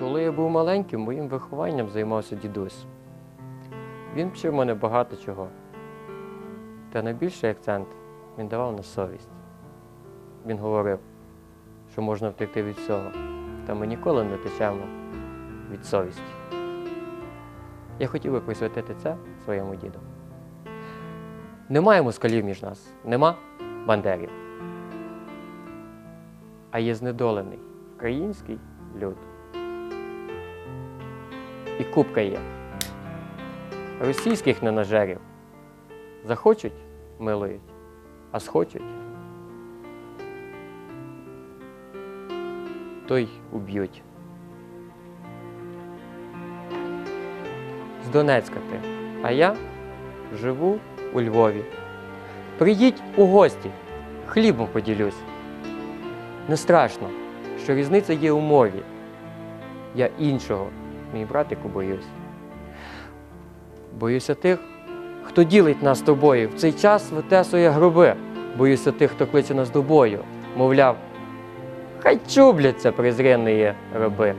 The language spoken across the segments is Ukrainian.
Коли я був маленьким, моїм вихованням займався дідусь. Він вчив мене багато чого. Та найбільший акцент він давав на совість. Він говорив, що можна втекти від всього, та ми ніколи не течемо від совісті. Я хотів би присвятити це своєму діду. Немає москалів між нас, нема бандерів. А є знедолений український люд. І купка є. Російських ненажерів. Захочуть милують, а схочуть. То й уб'ють. З Донецька ти, а я живу у Львові. Прийдіть у гості, хлібом поділюсь. Не страшно, що різниця є у мові. Я іншого, мій братику, боюсь. Боюся тих, хто ділить нас з тобою, в цей час витесує гроби. Боюся тих, хто кличе нас до бою, мовляв, хай чубляться презренні раби.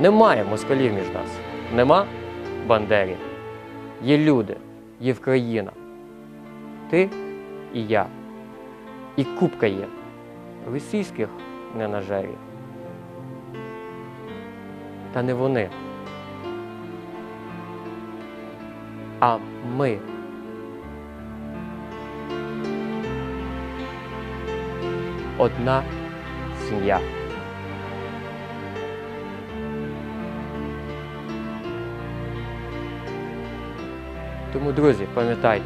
Немає москалів між нас, нема бандерів. Є люди, є Вкраїна. Ти і я. І купка є російських ненажерів. Та не вони. А ми. Одна сім'я. Тому, друзі, пам'ятайте,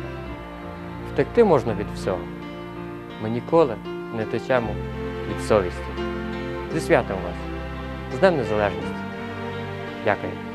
втекти можна від всього. Ми ніколи не течемо від совісті. Зі святом вас, з Днем Незалежності. Giá.